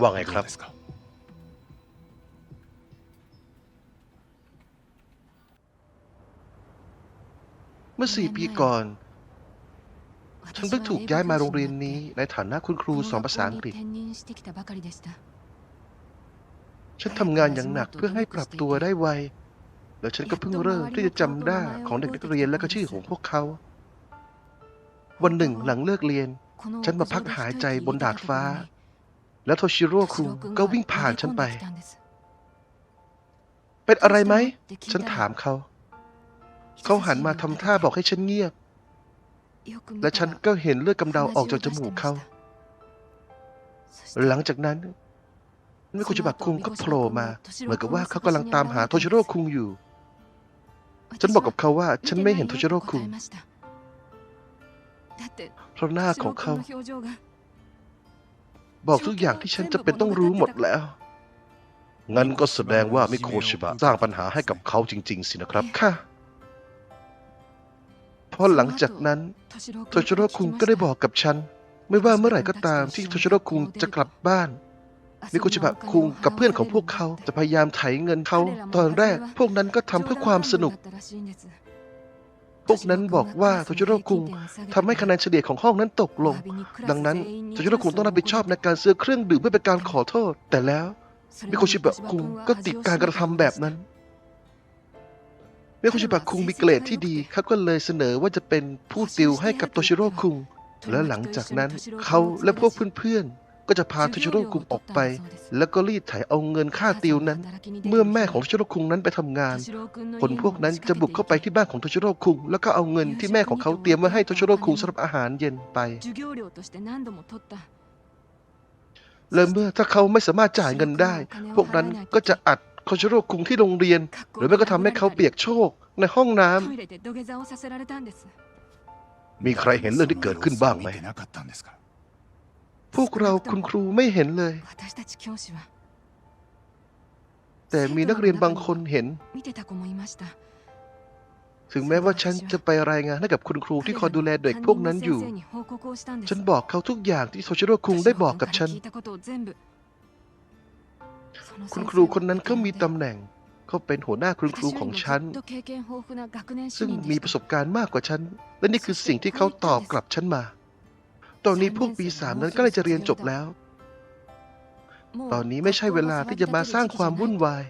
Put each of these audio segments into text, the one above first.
ว่าไงครับ เมื่อสี่ปีก่อน ฉันเพิ่งถูกย้ายมาโรงเรียนนี้ ในฐานะคุณครูสอนภาษาอังกฤษ ฉันทำงานอย่างหนักเพื่อให้ปรับตัวได้ไว แล้วฉันก็เพิ่งเริ่มที่จะจำได้ของเด็กนักเรียนและก็ชื่อของพวกเขา วันหนึ่งหลังเลิกเรียน ฉันมาพักหายใจบนดาดฟ้า แล้วโทชิโร่คุงก็วิ่งผ่านฉันไป เป็นอะไรไหม ฉันถามเขา เขาหันมาทำท่าบอกให้ฉันเงียบ และฉันก็เห็นเลือดกำเดาออกจากจมูกเขา หลังจากนั้นมิโคุจิบะคุงก็โผล่มา เหมือนกับว่าเขากำลังตามหาโทชิโร่คุงอยู่ ฉันบอกกับเขาว่าฉันไม่เห็นโทชิโร่คุงเพราะหน้าของเขา บอกทุกอย่างที่ฉันจะเป็นต้องรู้หมดแล้ว งั้นก็แสดงว่ามิโคชิบะสร้างปัญหาให้กับเขาจริง ๆ สินะครับค่ะเพราะหลังจากนั้นโทชิโร่คุงก็ได้บอกกับฉัน ไม่ว่าเมื่อไหร่ก็ตามที่โทชิโร่คุงจะกลับบ้านมิโกชิบะคุงกับเพื่อนของพวกเขาจะพยายามไถเงินเขา ตอนแรกพวกนั้นก็ทำเพื่อความสนุก พวกนั้นบอกว่าโทชิโร่คุงทำให้คะแนนเฉลี่ยของห้องนั้นตกลง ดังนั้นโทชิโร่คุงต้องรับผิดชอบในการซื้อเครื่องดื่มเพื่อเป็นการขอโทษ แต่แล้วมิโกชิบะคุงก็ติดการกระทำแบบนั้นมิโกชิบะคุงมีเกรดที่ดีเขาก็เลยเสนอว่าจะเป็นผู้ติวให้กับโทชิโร่คุงและหลังจากนั้นเขาและพวกเพื่อนๆ ก็จะพาโทชิโร่คุงออกไป แล้วก็รีดไถเอาเงินค่าติวนั้น เมื่อแม่ของโทชิโร่คุงนั้นไปทำงาน คนพวกนั้นจะบุกเข้าไปที่บ้านของโทชิโร่คุงแล้วก็เอาเงินที่แม่ของเขาเตรียมไว้ให้โทชิโร่คุงสำหรับอาหารเย็นไป และเมื่อถ้าเขาไม่สามารถจ่ายเงินได้ พวกนั้นก็จะอัดโทชิโร่คุงที่โรงเรียน หรือไม่ก็ทำให้เขาเปียกโชกในห้องน้ำมีใครเห็นเรื่องที่เกิดขึ้นบ้างไหม พวกเราคุณครูไม่เห็นเลย แต่มีนักเรียนบางคนเห็น ถึงแม้ว่าฉันจะไปรายงานให้กับคุณครูที่คอยดูแลเด็กพวกนั้นอยู่ ฉันบอกเขาทุกอย่างที่โทชิโร่คุงได้บอกกับฉัน คุณครูคนนั้นก็มีตำแหน่งเขาเป็นหัวหน้าคุณครูของฉัน ซึ่งมีประสบการณ์มากกว่าฉัน และนี่คือสิ่งที่เขาตอบกลับฉันมา ตอนนี้พวกปีสามนั้นก็เลยจะเรียนจบแล้ว ตอนนี้ไม่ใช่เวลาที่จะมาสร้างความวุ่นวาย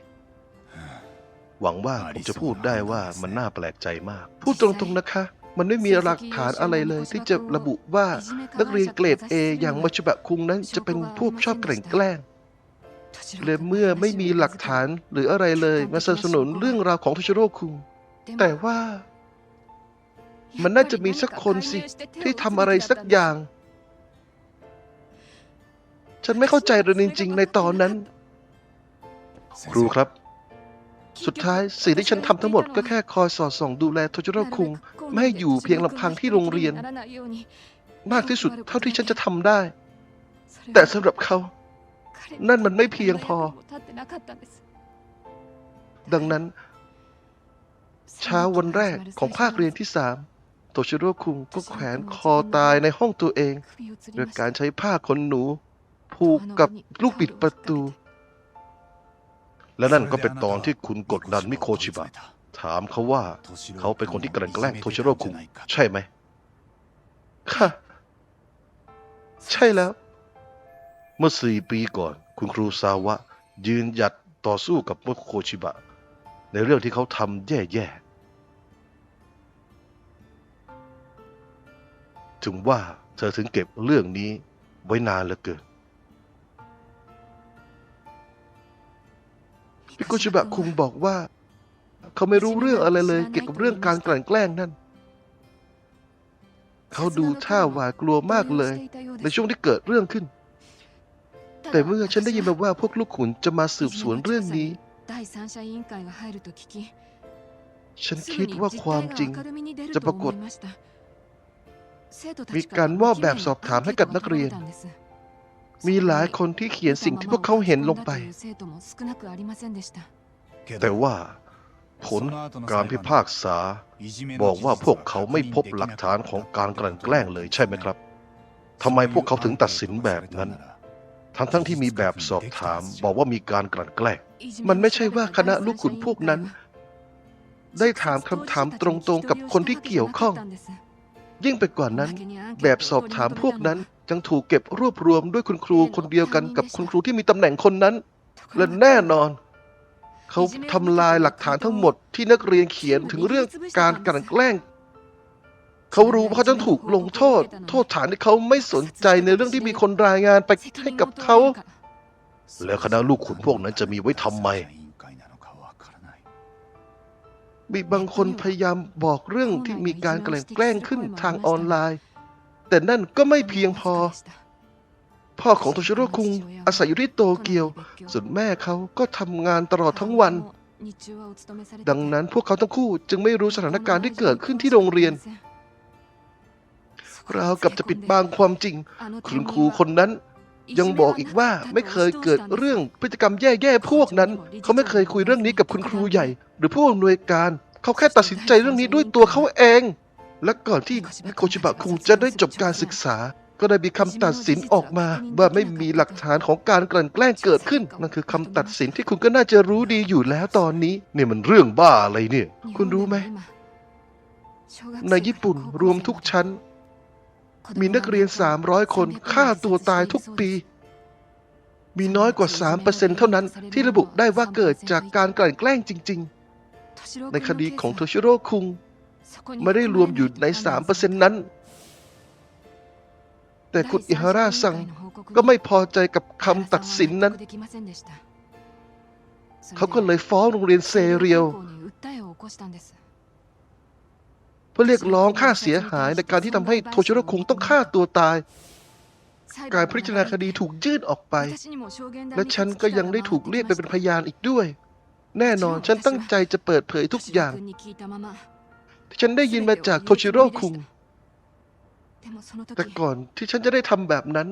หวังว่าผมจะพูดได้ว่ามันน่าแปลกใจมาก พูดตรงๆนะคะ มันไม่มีหลักฐานอะไรเลย ที่จะระบุว่านักเรียนเกรด A อย่างมัชบะคุงนั้นจะเป็นพวกชอบแกล้งแกล้งและเมื่อไม่มีหลักฐานหรืออะไรเลยมาสนับสนุนเรื่องราวของโทชิโร่คุง แต่ว่า มันน่าจะมีสักคนสิ ที่ทำอะไรสักอย่าง ฉันไม่เข้าใจเลยจริง ๆ ในตอนนั้น ครูครับ สุดท้ายสิ่งที่ฉันทำทั้งหมดก็แค่คอยสอดส่องดูแลโทจิโร่คุงไม่ให้อยู่เพียงลำพังที่โรงเรียน มากที่สุดเท่าที่ฉันจะทำได้ แต่สำหรับเขา นั่นมันไม่เพียงพอ ดังนั้น เช้าวันแรกของภาคเรียนที่สามโทชิโร่คุงก็แขวนคอตายในห้องตัวเองด้วยการใช้ผ้าขนหนู ผูกกับลูกบิดประตู และนั่นก็เป็นตอนที่คุณกดดันมิโคชิบะ ถามเขาว่า เขาเป็นคนที่กลั่นแกล้งโทชิโร่คุงใช่ไหมค่ะ ใช่แล้ว เมื่อสี่ปีก่อน คุณครูซาวะ ยืนหยัดต่อสู้กับมิโคชิบะ ในเรื่องที่เขาทำแย่ๆ ถึงว่าเธอถึงเก็บเรื่องนี้ไว้นานเหลือเกิน พิกุชิบะคุงบอกว่า เขาไม่รู้เรื่องอะไรเลย เกี่ยวกับเรื่องการกลั่นแกล้งนั่น เขาดูท่าหวาดกลัวมากเลย ในช่วงที่เกิดเรื่องขึ้น แต่เมื่อฉันได้ยินมาว่าพวกลูกขุนจะมาสืบสวนเรื่องนี้ ฉันคิดว่าความจริงจะปรากฏ มีการมอบแบบสอบถามให้กับนักเรียน มีหลายคนที่เขียนสิ่งที่พวกเขาเห็นลงไป แต่ว่าผลการพิพากษา บอกว่าพวกเขาไม่พบหลักฐานของการกลั่นแกล้งเลยใช่ไหมครับทำไมพวกเขาถึงตัดสินแบบนั้น ทั้งทั้งๆที่มีแบบสอบถาม บอกว่ามีการกลั่นแกล้ง มันไม่ใช่ว่าคณะลูกขุนพวกนั้น ได้ถามคำถามตรงๆกับคนที่เกี่ยวข้อง ยิ่งไปกว่านั้น แบบสอบถามพวกนั้นยังถูกเก็บรวบรวมด้วยคุณครูคนเดียวกันกับคุณครูที่มีตำแหน่งคนนั้น และแน่นอน เขาทำลายหลักฐานทั้งหมดที่นักเรียนเขียนถึงเรื่องการกลั่นแกล้ง เขารู้ว่าเขาต้องถูกลงโทษ โทษฐานที่เขาไม่สนใจในเรื่องที่มีคนรายงานไปให้กับเขา แล้วคณะลูกขุนพวกนั้นจะมีไว้ทำไม มีบางคนพยายามบอกเรื่องที่มีการกลั่นแกล้งขึ้นทางออนไลน์ แต่นั่นก็ไม่เพียงพอ พ่อของโทชิโร่คุงอาศัยอยู่ที่โตเกียว ส่วนแม่เขาก็ทำงานตลอดทั้งวัน ดังนั้นพวกเขาทั้งคู่จึงไม่รู้สถานการณ์ที่เกิดขึ้นที่โรงเรียนราวกับจะปิดบังความจริง คุณครูคนนั้น ยังบอกอีกว่าไม่เคยเกิดเรื่องพฤติกรรมแย่ๆพวกนั้น เขาไม่เคยคุยเรื่องนี้กับคุณครูใหญ่ หรือผู้อำนวยการ เขาแค่ตัดสินใจเรื่องนี้ด้วยตัวเขาเอง และก่อนที่มิโกชิบะคุงจะได้จบการศึกษา ก็ได้มีคำตัดสินออกมา ว่าไม่มีหลักฐานของการกลั่นแกล้งเกิดขึ้นนั่นคือคำตัดสินที่คุณก็น่าจะรู้ดีอยู่แล้วตอนนี้ เนี่ยมันเรื่องบ้าอะไรเนี่ย คุณรู้ไหมในญี่ปุ่นรวมทุกชั้น มีนักเรียน 300 คนฆ่าตัวตายทุกปี มีน้อยกว่า 3%เท่านั้นที่ระบุได้ว่าเกิดจากการกลั่นแกล้งจริง ๆ ในคดีของโทชิโร่คุง ไม่ได้รวมอยู่ใน 3%นั้น แต่คุณอิฮาระซังก็ไม่พอใจกับคำตัดสินนั้น เขาก็เลยฟ้องโรงเรียนเซเรียว เพื่อเรียกร้องค่าเสียหายในการที่ทำให้โทชิโร่คุงต้องฆ่าตัวตาย การพิจารณาคดีถูกยื่นออกไปและฉันก็ยังได้ถูกเรียกไปเป็นพยานอีกด้วย แน่นอนฉันตั้งใจจะเปิดเผยทุกอย่างที่ฉันได้ยินมาจากโทชิโร่คุง แต่ก่อนที่ฉันจะได้ทำแบบนั้น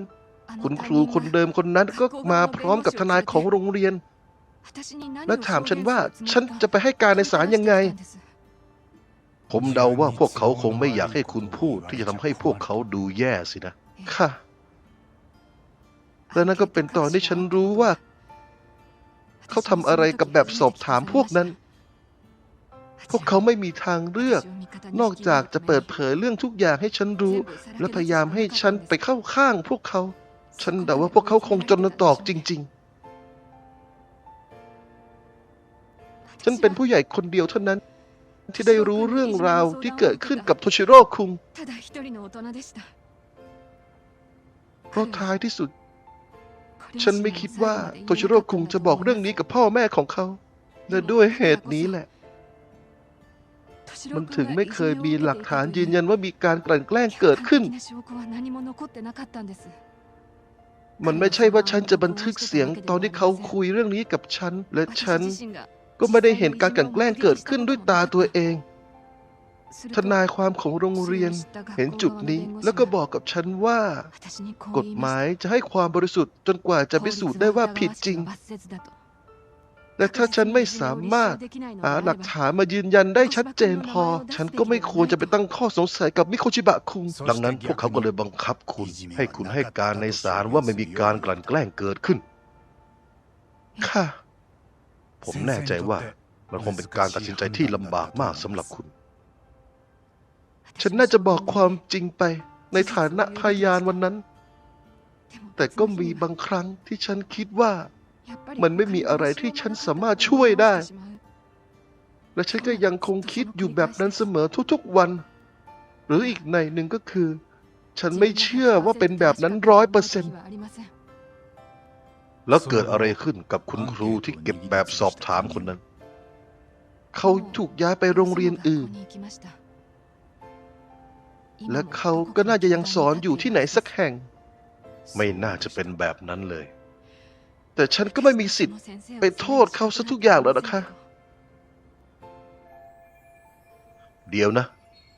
คุณครูคนเดิมคนนั้นก็มาพร้อมกับทนายของโรงเรียน และถามฉันว่าฉันจะไปให้การในศาลยังไง ผมเดาว่าพวกเขาคงไม่อยากให้คุณพูดที่จะทำให้พวกเขาดูแย่สินะ ค่ะ และนั่นก็เป็นตอนที่ฉันรู้ว่า เขาทำอะไรกับแบบสอบถามพวกนั้น พวกเขาไม่มีทางเลือก นอกจากจะเปิดเผยเรื่องทุกอย่างให้ฉันรู้ และพยายามให้ฉันไปเข้าข้างพวกเขา ฉันเดาว่าพวกเขาคงจนตอกจริง ๆฉันเป็นผู้ใหญ่คนเดียวเท่านั้น ที่ได้รู้เรื่องราวที่เกิดขึ้นกับโทชิโร่คุงเพราะท้ายที่สุด ฉันไม่คิดว่าโทชิโร่คุงจะบอกเรื่องนี้กับพ่อแม่ของเขาและด้วยเหตุนี้แหละ มันถึงไม่เคยมีหลักฐานยืนยันว่ามีการกลั่นแกล้งเกิดขึ้น มันไม่ใช่ว่าฉันจะบันทึกเสียงตอนที่เขาคุยเรื่องนี้กับฉันและฉัน ก็ไม่ได้เห็นการกลั่นแกล้งเกิดขึ้นด้วยตาตัวเอง ทนายความของโรงเรียนเห็นจุดนี้แล้วก็บอกกับฉันว่า กฎหมายจะให้ความบริสุทธิ์จนกว่าจะพิสูจน์ได้ว่าผิดจริง และถ้าฉันไม่สามารถหาหลักฐานมายืนยันได้ชัดเจนพอ ฉันก็ไม่ควรจะไปตั้งข้อสงสัยกับมิโคชิบะคุง ดังนั้นพวกเขาก็เลยบังคับคุณ ให้คุณให้การในศาลว่าไม่มีการกลั่นแกล้งเกิดขึ้น ค่ะ ผมแน่ใจว่ามันคงเป็นการตัดสินใจที่ลำบากมากสำหรับคุณ ฉันน่าจะบอกความจริงไปในฐานะพยานวันนั้น แต่ก็มีบางครั้งที่ฉันคิดว่า มันไม่มีอะไรที่ฉันสามารถช่วยได้ และฉันก็ยังคงคิดอยู่แบบนั้นเสมอทุกๆวัน หรืออีกในหนึ่งก็คือ ฉันไม่เชื่อว่าเป็นแบบนั้นร้อยเปอร์เซ็นต์ แล้วเกิดอะไรขึ้นกับคุณครูที่เก็บแบบสอบถามคนนั้น เขาถูกย้ายไปโรงเรียนอื่น และเขาก็น่าจะยังสอนอยู่ที่ไหนสักแห่ง ไม่น่าจะเป็นแบบนั้นเลย แต่ฉันก็ไม่มีสิทธิ์ไปโทษเขาซะทุกอย่างแล้วนะคะ เดี๋ยวนะ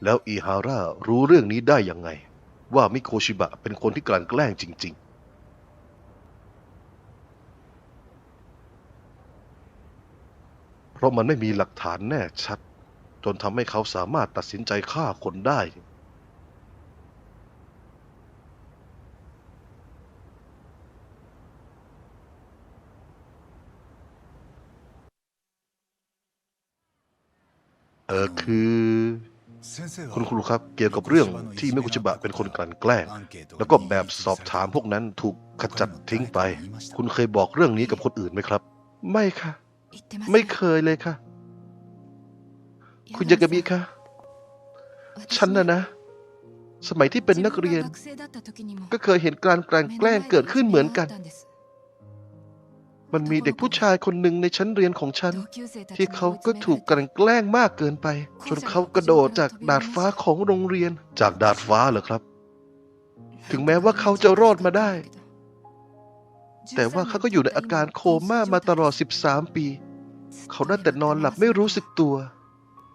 แล้วอีฮาร่ารู้เรื่องนี้ได้ยังไง ว่ามิโคชิบะเป็นคนที่กลั่นแกล้งจริง ๆ พราะมันไม่มีหลักฐานแน่ชัด จนทำให้เขาสามารถตัดสินใจฆ่าคนได้ เออคือคุณครูครับเกี่ยวกับเรื่องที่เมกุชิบะเป็นคนกลั่นแกล้ง แล้วก็แบบสอบถามพวกนั้นถูกขจัดทิ้งไป คุณเคยบอกเรื่องนี้กับคนอื่นไหมครับ ไม่ค่ะ ไม่ไม่เคเคยยเลยค่ะ คุคุณณยายากกามิมิคะคะ ฉัฉันนน่ะน่ะนะนะ สมัยที่เป็เป็นนนันักกเรีเรียยนนก็ก็เคเคยยเห็เห็นนการกลั่นแกล้งเกิดขึ้นเหมือนกัน มัมันนมีมีเด็เด็กกผู้ผู้ชายชายคนหนึ่งในชั้นเรียนของฉัน ที่ที่เขาเขาก็ก็ถูถูกกกกลั่ลั่นนแกล้งมากเกินไป จนเขากระโดดจากดาดฟ้าของโรงเรียน จากดาดฟ้าเหรอครับ ถึงแม้ว่าเขาจะรอดมาได้ แต่แต่ว่าว่าเขาเขาก็ก็ออยู่ยู่ในในอาอาการการโคโคม่าม่ามามาตตลลออดด13 ปี เขาเขาได้ได้แต่แต่นนออนนหหลัลับบไม่ไม่รู้รู้สึสึกกตัว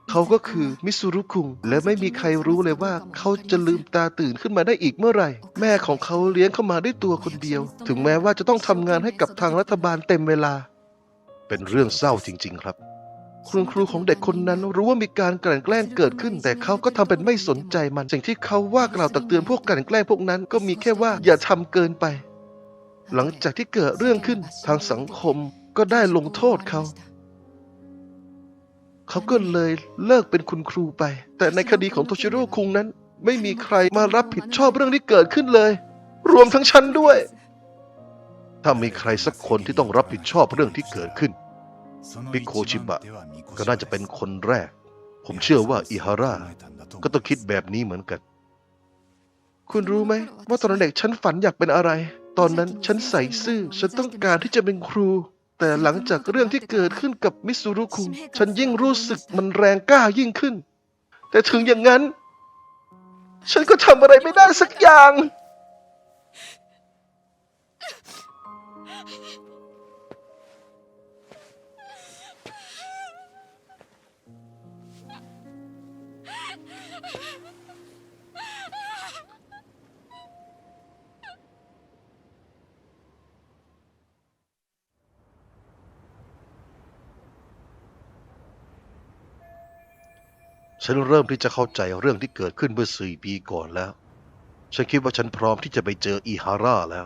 เขาก็คือมิซูรุคุง และไม่มีใครรู้เลยว่า เขาจะลืมตาตื่นขึ้นมาได้อีกเมื่อไหร่ แม่ของเขาเลี้ยงเขามาด้วยตัวคนเดียว ถึงแม้ว่าจะต้องทำงานให้กับทางรัฐบาลเต็มเวลา เป็นเรื่องเศร้าจริง ๆ ครับคุณครูของเด็กคนนั้นรู้ว่ามีการกลั่นแกล้งเกิดขึ้น แต่เขาก็ทำเป็นไม่สนใจมัน สิ่งที่เขาว่ากล่าวตักเตือนพวกกลั่นแกล้งพวกนั้นก็มีแค่ว่าอย่าทำเกินไป หลังจากที่เกิดเรื่องขึ้นทางสังคมก็ได้ลงโทษเขา เขาก็เลยเลิกเป็นคุณครูไป แต่ในคดีของโทชิโร่คุงนั้น ไม่มีใครมารับผิดชอบเรื่องที่เกิดขึ้นเลย รวมทั้งฉันด้วย ถ้ามีใครสักคนที่ต้องรับผิดชอบเรื่องที่เกิดขึ้นปิโคชิบะ ก็น่าจะเป็นคนแรก ผมเชื่อว่าอิฮาร่าก็ต้องคิดแบบนี้เหมือนกัน คุณรู้ไหมว่าตอนเด็กฉันฝันอยากเป็นอะไร ตอนนั้นฉันใส่ซื่อ ฉันต้องการที่จะเป็นครู แต่หลังจากเรื่องที่เกิดขึ้นกับมิซูรุคุงฉันยิ่งรู้สึกมันแรงกล้ายิ่งขึ้น แต่ถึงอย่างนั้น ฉันก็ทำอะไรไม่ได้สักอย่าง ฉันเริ่มที่จะเข้าใจเรื่องที่เกิดขึ้นเมื่อสี่ปีก่อนแล้ว ฉันคิดว่าฉันพร้อมที่จะไปเจออิฮาร่าแล้ว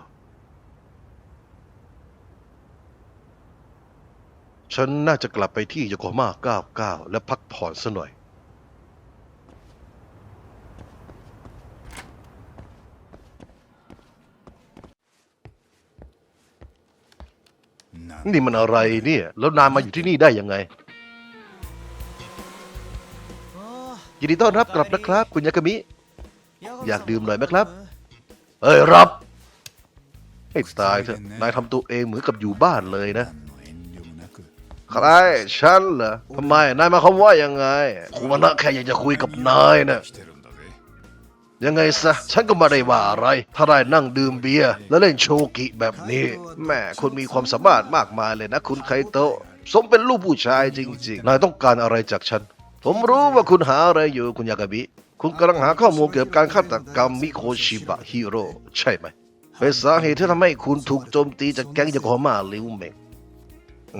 ฉันน่าจะกลับไปที่โยโกฮาม่า 99 และพักผ่อนซะหน่อย นี่มันอะไรเนี่ย แล้วนายมาอยู่ที่นี่ได้ยังไง ยินดีต้อนรับกลับนะครับ คุณยากามิ อยากดื่มหน่อยไหมครับ เอ้ยรับให้ตายเถอะนายทำตัวเองเหมือนกับอยู่บ้านเลยนะ ใครฉันเหรอทำไม นายมาคำว่ายังไงคุณมานะแค่อยากจะคุยกับนายนะยังไงซะ ฉันก็ไม่ได้ว่าอะไร ถ้าได้นั่งดื่มเบียร์แล้วเล่นโชกิแบบนี้ แม่คุณมีความสามารถมากมายเลยนะ คุณไคโตะสมเป็นลูกผู้ชายจริง ๆ นายต้องการอะไรจากฉัน ผมรู้ว่าคุณหาอะไรอยู่คุณยากาบิ คุณกำลังหาข้อมูลเกี่ยวกับการฆาตกรรมมิโคชิบะฮิโร่ใช่ไหม เป็นสาเหตุที่ทำให้คุณถูกโจมตีจากแก๊งยาโกฮาม่าลิวเมง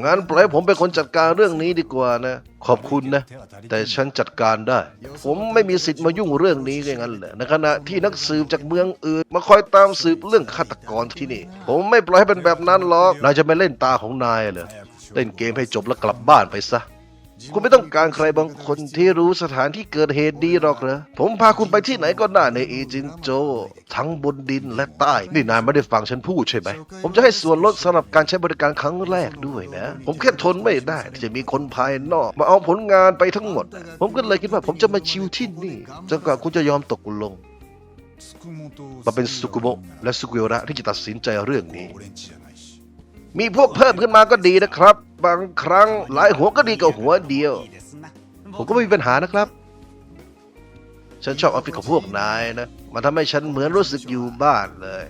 งั้นปล่อยผมเป็นคนจัดการเรื่องนี้ดีกว่านะ ขอบคุณนะ แต่ฉันจัดการได้ ผมไม่มีสิทธิ์มายุ่งเรื่องนี้อย่างนั้นแหละในขณะที่นักสืบจากเมืองอื่น มาคอยตามสืบเรื่องฆาตกรที่นี่ ผมไม่ปล่อยให้เป็นแบบนั้นหรอกนายจะไม่เล่นตาของนายเหรอเล่นเกมให้จบแล้วกลับบ้านไปซะ คุณไม่ต้องการใครบางคนที่รู้สถานที่เกิดเหตุดีหรอกเหรอ ผมพาคุณไปที่ไหนก็ได้ในเอจินโจ ทั้งบนดินและใต้ นี่นายไม่ได้ฟังฉันพูดใช่ไหม ผมจะให้ส่วนลดสำหรับการใช้บริการครั้งแรกด้วยนะ ผมแค่ทนไม่ได้ที่จะมีคนภายนอก มาเอาผลงานไปทั้งหมด ผมก็เลยคิดว่าผมจะมาชิวที่นี่จนกว่าคุณจะยอมตกลงมาเป็นสุกุโมะและสุกุโยระที่จะตัดสินใจเรื่องนี้ มีพวกเพิ่มขึ้นมาก็ดีนะครับ บางครั้งหลายหัวก็ดีกว่าหัวเดียว ผมก็ไม่มีปัญหานะครับ ฉันชอบออฟฟิศของพวกนายนะ มันทำให้ฉันเหมือนรู้สึกอยู่บ้านเลย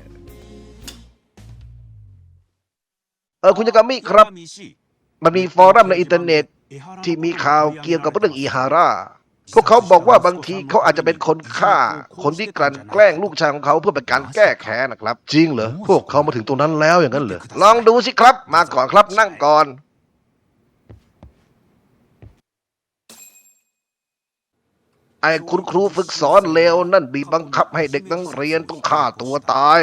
เออคุณยากามิครับ มันมีฟอรัมในอินเทอร์เน็ตที่มีข่าวเกี่ยวกับเรื่องอิฮาร่า พวกเขาบอกว่าบางทีเขาอาจจะเป็นคนฆ่า คนที่กลั่นแกล้งลูกชายของเขาเพื่อเป็นการแก้แค้นนะครับ จริงเหรอ พวกเขามาถึงตรงนั้นแล้วอย่างนั้นเหรอ ลองดูสิครับ มาก่อนครับนั่งก่อน ไอ้คุณครูฝึกสอนเลวนั่นบีบบังคับให้เด็กนักเรียนต้องฆ่าตัวตาย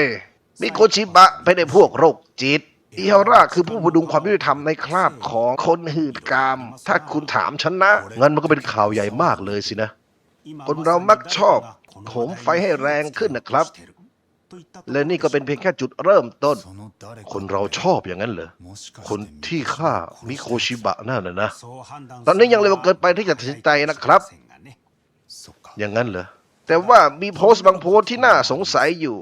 มิโกชิบะไม่ได้พวกโรคจิตอิฮาร่าคือผู้พดุงความยุติธรรมในคราบของคนหืดกาม ถ้าคุณถามฉันนะงั้นมันก็เป็นข่าวใหญ่มากเลยสินะ คนเรามักชอบโหมไฟให้แรงขึ้นนะครับ และนี่ก็เป็นเพียงแค่จุดเริ่มต้น คนเราชอบอย่างนั้นเหรอ คนที่ฆ่ามิโคชิบะนั่นน่ะนะ ตอนนี้ยังเร็วเกินไปที่จะตัดสินใจนะครับ อย่างนั้นเหรอแต่ว่ามีโพสต์บางโพสต์ที่น่าสงสัยอยู่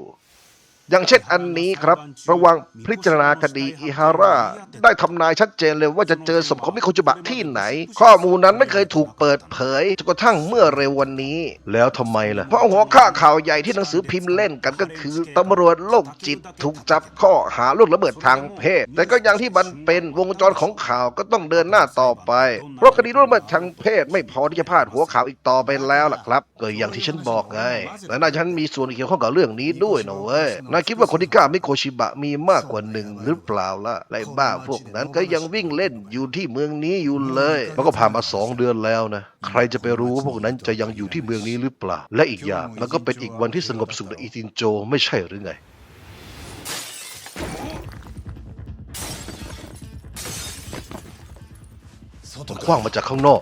อย่างเช่นอันนี้ครับ ระวังพิจารณาคดีอิฮาร่า ได้ทำนายชัดเจนเลยว่าจะเจอศพของมิโคจิบะที่ไหน ข้อมูลนั้นไม่เคยถูกเปิดเผยจนกระทั่งเมื่อเร็ววันนี้ แล้วทำไมล่ะ เพราะหัวข้าข่าวใหญ่ที่หนังสือพิมพ์เล่นกันก็คือตำรวจโรคจิตถูกจับข้อหาลูกระเบิดทางเพศ แต่ก็อย่างที่มันเป็นวงจรของข่าวก็ต้องเดินหน้าต่อไป เพราะคดีลูกระเบิดทางเพศไม่พอที่จะพาดหัวข่าวอีกต่อไปแล้วล่ะครับก็อย่างที่ฉันบอกไงและนายฉันมีส่วนเกี่ยวข้องกับเรื่องนี้ด้วยนะเว้ยายคิดว่าคนที่กล้ามิโคชิบะมีมากกว่าหนึ่งหรือเปล่าล่ะไรบ้าพวกนั้นก็ยังวิ่งเล่นอยู่ที่เมืองนี้อยู่เลยมันก็ผ่านมาสองเดือนแล้วนะ ใครจะไปรู้ว่าพวกนั้นจะยังอยู่ที่เมืองนี้หรือเปล่า และอีกอย่างมันก็เป็นอีกวันที่สงบสุขในอิตินโจไม่ใช่หรือไงมันคว้างมาจากข้างนอก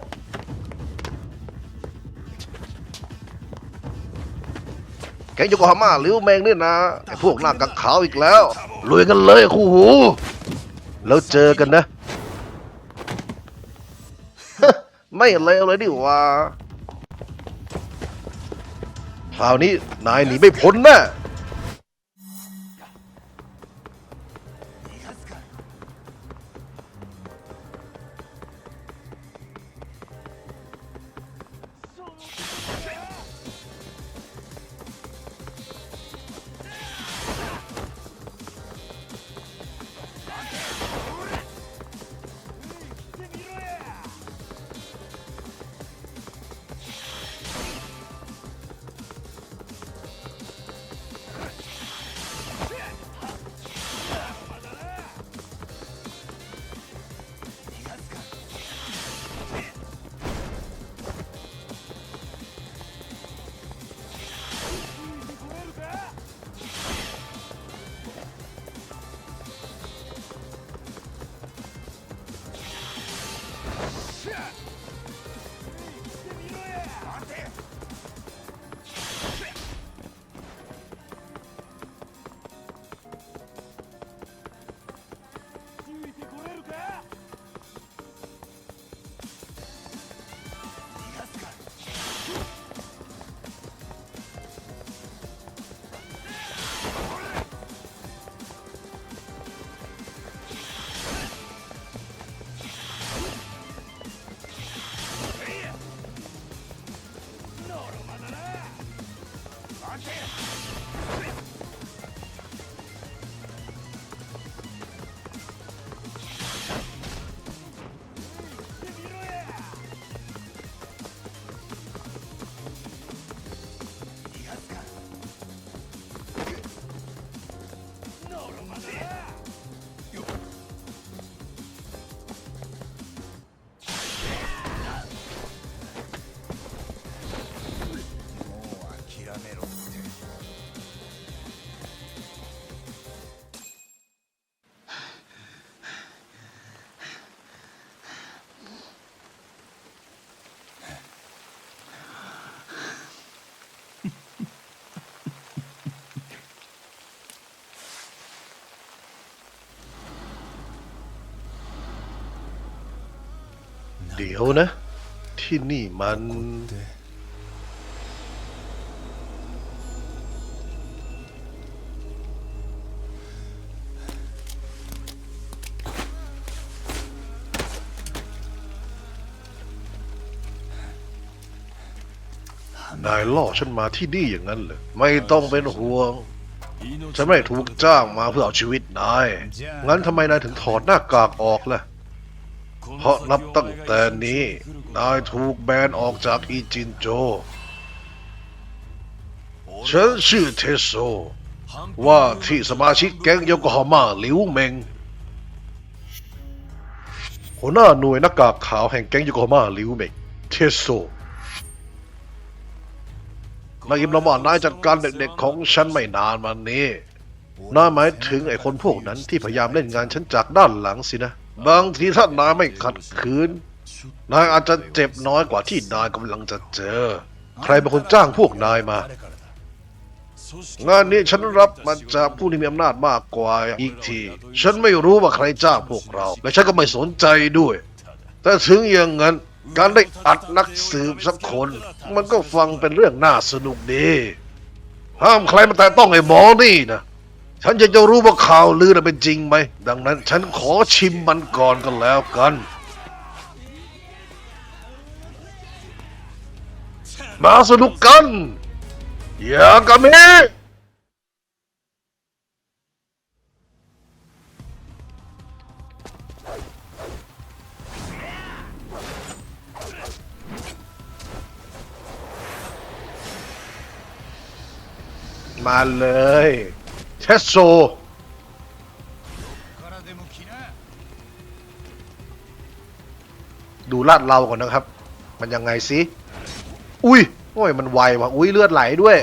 แกงโยโกฮาม่าหรือแมงนี่นะไอพวกหน้ากักขาวอีกแล้วลุยกันเลยคู่หู แล้วเจอกันนะ ไม่เลวเลยดิว่าคราวนี้นายหนีไม่พ้นแน่ ดี๋ยวนะ ที่นี่มัน นายล่อฉันมาที่นี่อย่างนั้นเหรอไม่ต้องเป็นห่วง ฉันไม่ถูกจ้างมาเพื่อเอาชีวิตนาย งั้นทำไมนายถึงถอดหน้ากากออกล่ะเพ ราะนับตั้งแต่นี้ นายถูกแบนออกจากอีจินโจ ฉันชื่อเทโซ ว่าที่สมาชิกแก๊งโยโกฮาม่าหลิวเมงหัวหน้าหน่วยหน้ากากขาวแห่งแก๊งโยโกฮาม่าหลิวเมงเทโซนายอิมละหมานนายจัดการเด็กๆของฉันไม่นานมานี้น่าหมายถึงไอ้คนพวกนั้นที่พยายามเล่นงานฉันจากด้านหลังสินะ บางทีถ้านายไม่ขัดขืน นายอาจจะเจ็บน้อยกว่าที่นายกำลังจะเจอ ใครเป็นคนจ้างพวกนายมา งานนี้ฉันรับมาจากผู้ที่มีอำนาจมากกว่าอีกที ฉันไม่รู้ว่าใครจ้างพวกเรา และฉันก็ไม่สนใจด้วย แต่ถึงอย่างนั้น การได้อัดนักสืบสักคน มันก็ฟังเป็นเรื่องน่าสนุกดี ห้ามใครมาแต่ต้องไอ้หมอนี่นะ ฉันจะจะรู้ว่าข่าวลือน่ะเป็นจริงไหม ดังนั้นฉันขอชิมมันก่อนกันแล้วกัน มาสนุกกัน อย่ากะมิมาเลย เทสโซดูลาดเราก่อนนะครับ มันยังไงสิอุ้ยโอ้ยมันไวว่ะอุ้ยเลือดไหลด้วย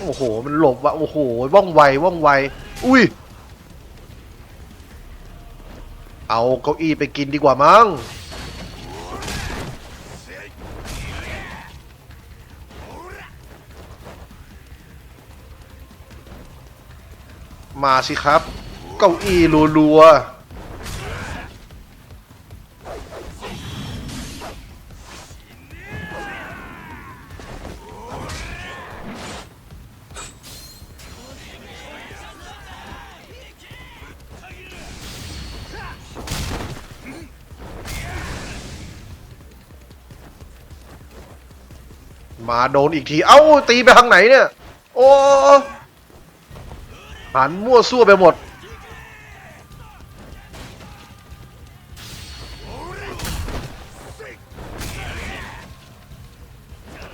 โอ้โห มันหลบว่ะโอ้โหว่องไวว่องไว อุ้ย เอาเก้าอี้ไปกินดีกว่ามั้ง มาสิครับ เก้าอี้รัวๆมาโดนอีกที เอ้า ตีไปทางไหนเนี่ย โอ้ หันมั่วซั่วไปหมด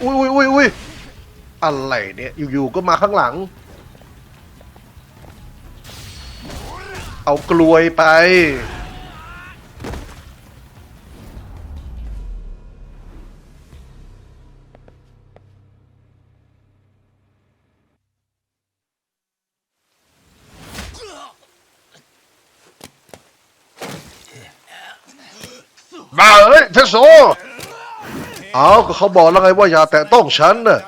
อุ้ยอุ้ยอุ้ยอุ้ยอะไรเนี่ย อยู่ๆก็มาข้างหลัง เอากลวยไป มาเอ้ยเทสโซเอาก็เขาบอกแล้วไงว่าอย่าแตะต้องฉันน่ะ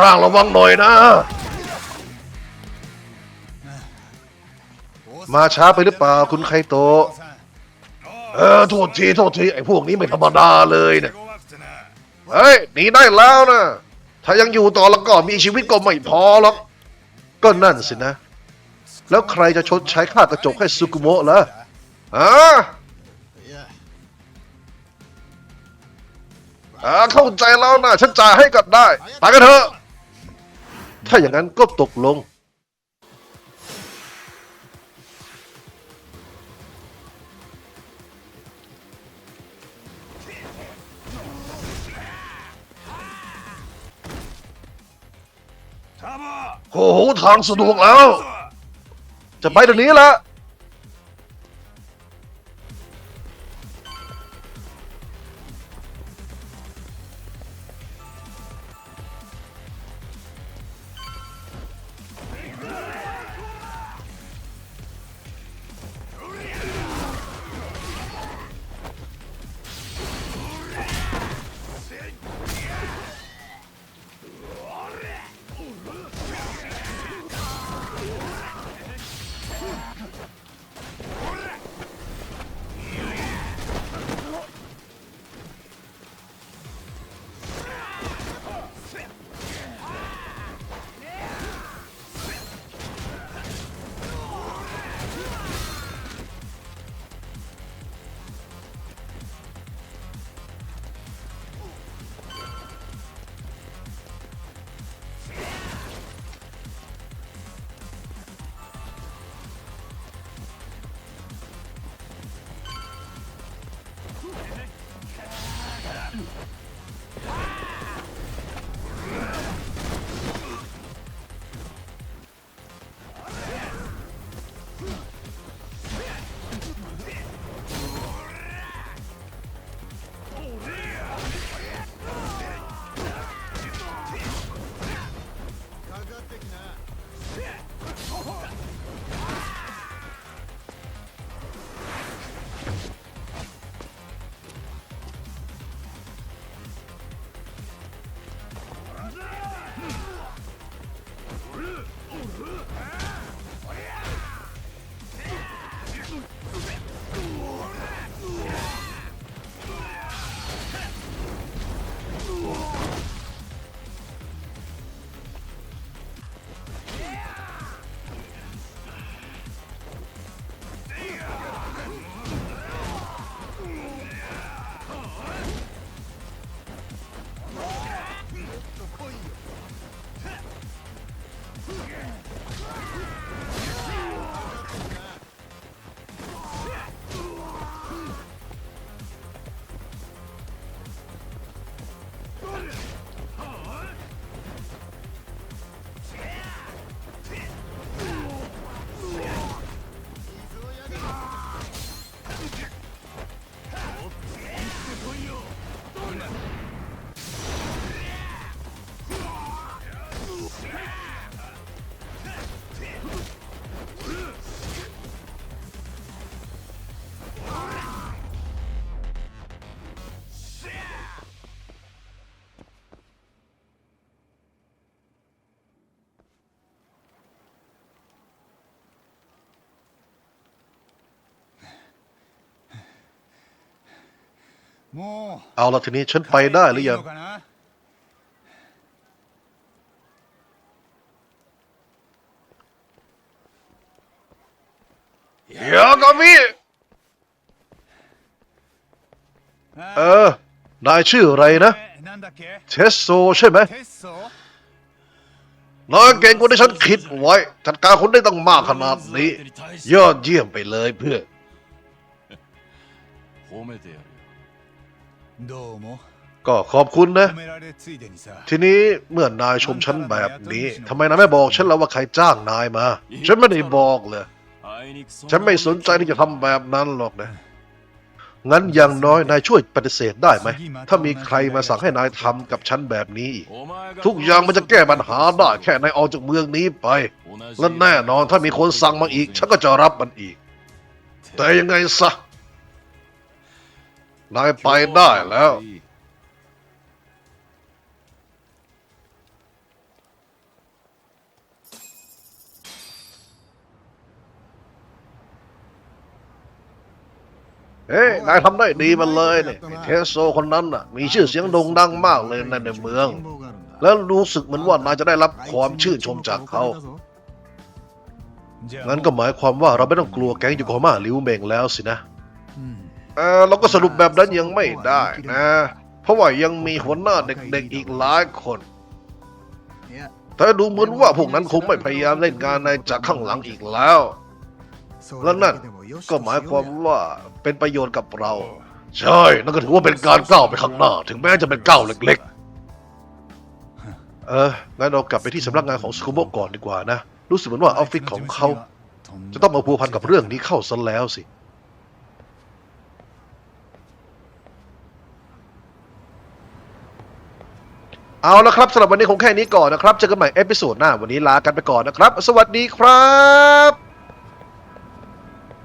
ร่างระวังหน่อยนะ มาช้าไปหรือเปล่าคุณไคโต เออ โทษที โทษที ไอ้พวกนี้ไม่ธรรมดาเลยเนี่ยเฮ้ยหนีได้แล้วนะ ถ้ายังอยู่ต่อแล้วก็มีชีวิตก็ไม่พอหรอก ก็นั่นสินะ แล้วใครจะชดใช้ค่ากระจกให้ซุกุโมะล่ะอ่าอ่าเข้าใจแล้วนะฉันจ่ายให้กันได้ไปกันเถอะ ถ้าอย่างนั้นก็ตกลง โอ้โห ทางสะดวกแล้ว จะไปเดี๋ยวนี้ละ Oh, huh? เอาละทีนี้ฉันไปได้หรือยังเดี๋ยวก็มีเออ นายชื่ออะไรนะเทสโซใช่ไหมนายเก่งกว่าที่ฉันคิดไว้ จัดการคนได้ต้องมากขนาดนี้ ยอดเยี่ยมไปเลยเพื่อ ก็ขอบคุณนะ ทีนี้เมื่อนายชมฉันแบบนี้ทำไมนายไม่บอกฉันแล้วว่าใครจ้างนายมา ฉันไม่ได้บอกเลย ฉันไม่สนใจที่จะทำแบบนั้นหรอกนะ งั้นอย่างน้อยนายช่วยปฏิเสธได้ไหม ถ้ามีใครมาสั่งให้นายทำกับฉันแบบนี้อีกทุกอย่างมันจะแก้ปัญหาได้แค่นายออกจากเมืองนี้ไป และแน่นอนถ้ามีคนสั่งมาอีก ฉันก็จะรับมันอีก แต่ยังไงซะ นายไปได้แล้ว เฮ้ยนายทำได้ดีมันเลยเนี่ยเทสโซคนนั้นน่ะ มีชื่อเสียงโด่งดังมากเลยในเมือง แล้วรู้สึกเหมือนว่านายจะได้รับความชื่นชมจากเขางั้นก็หมายความว่าเราไม่ต้องกลัวแก๊งยูโกม่าลิวเมงแล้วสินะ เออเราก็สรุปแบบนั้นยังไม่ได้นะ เพราะว่ายังมีหัวหน้าเด็กๆอีกหลายคน แต่ดูเหมือนว่าพวกนั้นคงไม่พยายามเล่นงานนายจากข้างหลังอีกแล้วแล้วนั่นก็หมายความว่าเป็นประโยชน์กับเรา ใช่นั่นก็ถือว่าเป็นการก้าวไปข้างหน้า ถึงแม้จะเป็นก้าวเล็กๆ เอองั้นเรากลับไปที่สำนักงานของสคูโมก่อนดีกว่านะ รู้สึกเหมือนว่าออฟฟิศของเขา จะต้องมาพัวพันกับเรื่องนี้เข้าซะแล้วสิ เอาละครับสำหรับวันนี้คงแค่นี้ก่อนนะครับ เจอกันใหม่เอพิโซดหน้า วันนี้ลากันไปก่อนนะครับ สวัสดีครับ